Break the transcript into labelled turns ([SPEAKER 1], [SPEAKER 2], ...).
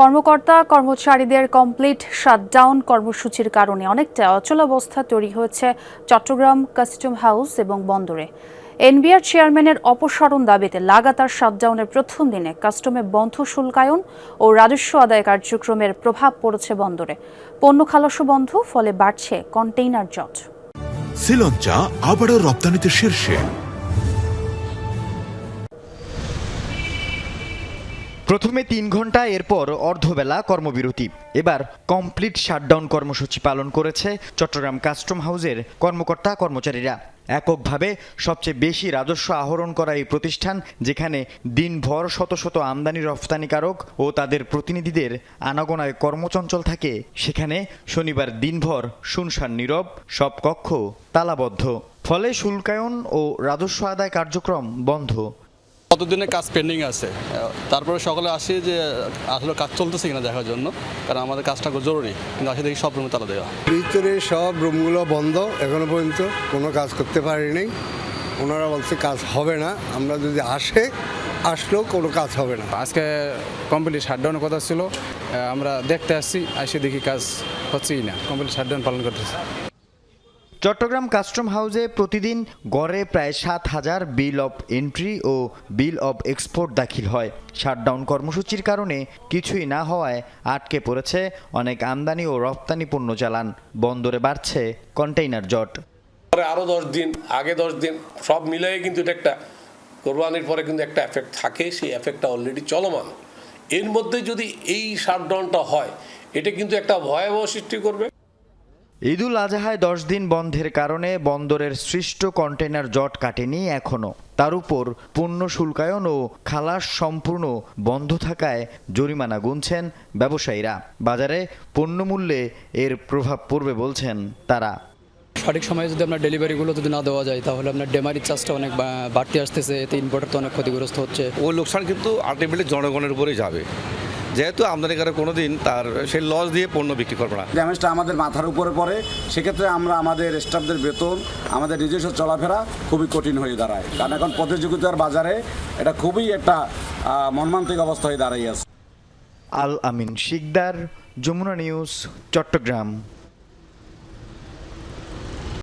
[SPEAKER 1] কর্মকর্তা, কর্মচারীদের complete shutdown কর্মসূচির কারণে অনেকটা অচলাবস্থা তৈরি হয়েছে চট্টগ্রাম কাস্টম হাউস এবং বন্দরে। এনবিআর চেয়ারম্যানের অপসারণ দাবিতে লাগাতার শাটডাউনের প্রথম দিনে কাস্টমে বন্ধ শুল্কায়ন ও রাজস্ব আদায় কার্যক্রমের প্রভাব পড়েছে বন্দরে। পণ্য খালাসও বন্ধ, ফলে বাড়ছে কন্টেইনার জট।
[SPEAKER 2] আবারও রপ্তানিতে শীর্ষে।
[SPEAKER 3] প্রথমে তিন ঘণ্টা, এরপর অর্ধবেলা কর্মবিরতি। এবার কমপ্লিট শাটডাউন কর্মসূচি পালন করেছে চট্টগ্রাম কাস্টম হাউসের কর্মকর্তা কর্মচারীরা। এককভাবে সবচেয়ে বেশি রাজস্ব আহরণ করা এই প্রতিষ্ঠান, যেখানে দিনভর শত শত আমদানি রফতানিকারক ও তাদের প্রতিনিধিদের আনাগোনায় কর্মচঞ্চল থাকে। সেখানে শনিবার দিনভর শুনশান নীরব, সব কক্ষ তালাবদ্ধ। ফলে শুল্কায়ন ও রাজস্ব আদায় কার্যক্রম বন্ধ।
[SPEAKER 4] কতদিনের কাজ পেন্ডিং আছে? তারপরে সকালে আসি যে আসলে কাজ চলতেছে কিনা দেখার জন্য কারণ আমাদের কাজটা খুব জরুরি। কিন্তু আসে দেখি সব রুমে তালা দেওয়া।
[SPEAKER 5] ভিতরে সব রুমগুলো বন্ধ এখনও পর্যন্ত কোনো কাজ করতে পারিনি। ওনারা বলছে কাজ হবে না আমরা যদি আসে আসলেও কোনো কাজ হবে না।
[SPEAKER 6] আজকে কমপ্লিট শাটডাউনের কথা ছিল আমরা দেখতে আসছি এসে দেখি কাজ হচ্ছেই না কমপ্লিট শাটডাউন পালন করতেছি।
[SPEAKER 3] চট্টগ্রাম কাস্টম হাউসে প্রতিদিন গড়ে প্রায় সাত হাজার বিল অফ এন্ট্রি ও বিল অফ এক্সপোর্ট দাখিল হয়। শাটডাউন কর্মসূচির কারণে কিছুই না হওয়ায় আটকে পড়েছে অনেক আমদানি ও রপ্তানি পণ্য চালান। বন্দরে বাড়ছে কন্টেইনার জট।
[SPEAKER 7] পরে আরও দশ দিন, আগে দশ দিন, সব মিলিয়ে কিন্তু এটা একটা কোরবানির পরে কিন্তু একটা এফেক্ট থাকে, সেই এফেক্টটা অলরেডি চলমান। এর মধ্যে যদি এই শাটডাউনটা হয়, এটা কিন্তু একটা ভয়াবহ সৃষ্টি করবে।
[SPEAKER 3] ঈদুল আজহায় দশ দিন বন্ধের কারণে বন্দরের সৃষ্ট কন্টেইনার জট কাটেনি এখনও তার উপর পণ্য শুল্কায়ন ও খালাস সম্পূর্ণ বন্ধ থাকায় জরিমানা গুনছেন ব্যবসায়ীরা। বাজারে পণ্যমূল্যে এর প্রভাব পড়বে বলছেন তারা।
[SPEAKER 8] সঠিক সময়ে যদি আপনার ডেলিভারিগুলো যদি না দেওয়া যায় তাহলে আপনার ডেমারি চার্জটা অনেক বাড়তে আসতেছে এতে ইনভার্টার তো অনেক ক্ষতিগ্রস্ত হচ্ছে।
[SPEAKER 9] ওই লোকসান কিন্তু আলটিমেটলি জনগণের উপরেই যাবে। যেহেতু আমদানিকারক কোনো দিন তার সেই লস দিয়ে পণ্য বিক্রি করবে না।
[SPEAKER 10] ড্যামেজটা আমাদের মাথার উপরে পড়ে সেক্ষেত্রে আমরা আমাদের স্টাফদের বেতন আমাদের নিজস্ব চলাফেরা খুবই কঠিন হয়ে দাঁড়ায়। কারণ এখন প্রতিযোগিতার বাজারে এটা খুবই একটা মর্মান্তিক অবস্থা হয়ে দাঁড়িয়ে আছে
[SPEAKER 3] আল আমিন শিকদার যমুনা নিউজ চট্টগ্রাম।